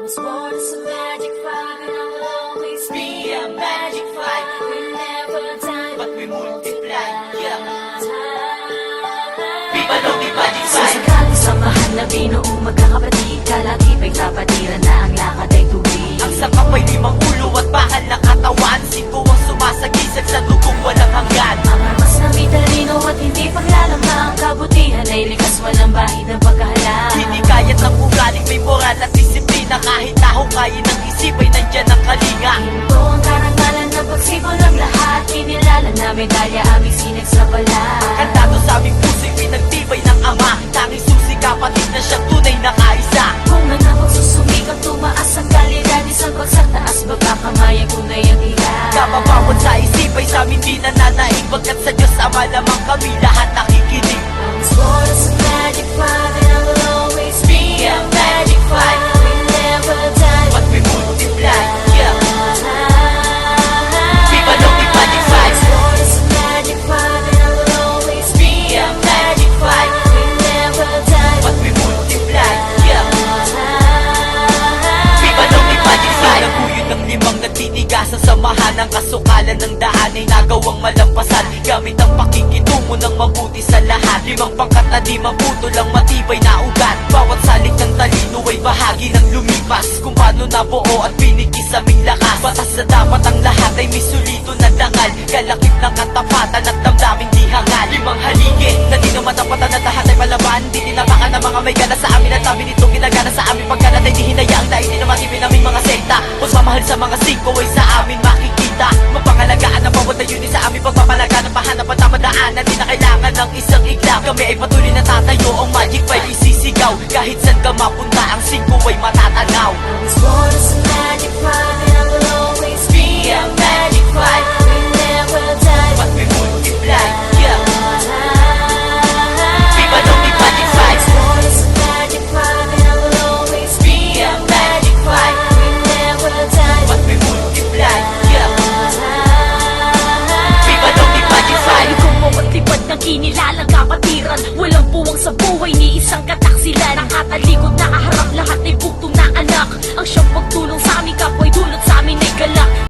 Was born as a magic five, and I will always be a magic five. We never die, but we multiply. Yeah. Viva lo, viva the! Sa sakaling samahan na binuong magkakapatid, kalagi pa'y tapatiran Kabutihan ay likas walang bahid ng pagkahalang. Hindi kayat ng ugaling may moral at disiplina. Kahit taho kaya ng isip ay nandyan ang kalinga. Ito ang karangalan ng pagsipol ng lahat. Kinilala na medalya aming sinag sa balat Kantado sa aming puso'y pinagtibay ng ama. Tanging susi kapatid na siyang tunay na kaisa. Kung man ako susumikap tumaas ang kalidad. Isang bagsak taas baba kamay ang tunay ang hirap Kapapawad sa isip ay sa amin di nananaig Pagkat sa Diyos Ama lamang kami lahat nakikinig ng kasukalan ng daan Ay nagawang malampasan. Gamit ang ng mabuti sa lahat. Limang pangkat na di mabuto lang matibay na ugat. Bawat salik ng talino ay bahagi ng lumipas. Kung paano nabuo at pinikis aming lakas. Batas na dapat ang lahat ay may sulito na dangal. Kalakip ng katapatan at damdaming di hangal. Limang haligi na di na matapatan at lahat ay palaban. Di tinapakan ng mga may gana sa amin At amin itong ginagana sa amin Pagkalat ay di hinayaang dahil di na matibin aming mga sekta. Mas sa mga singko ay sa amin makikita. Mapangalagaan ang bawat na unit sa aming pagpapalaga ng pahanap at tamadaanan. Di na kailangan ng isang iglap Kami ay patuloy na tatayo. Ang magic vibe isisigaw? Kahit saan ka mapunta Ang singko ay matatanaw It's more than magic vibe Kilala kapatiran Walang puwang sa buhay ni isang kataksilan Nakatalikod na aharap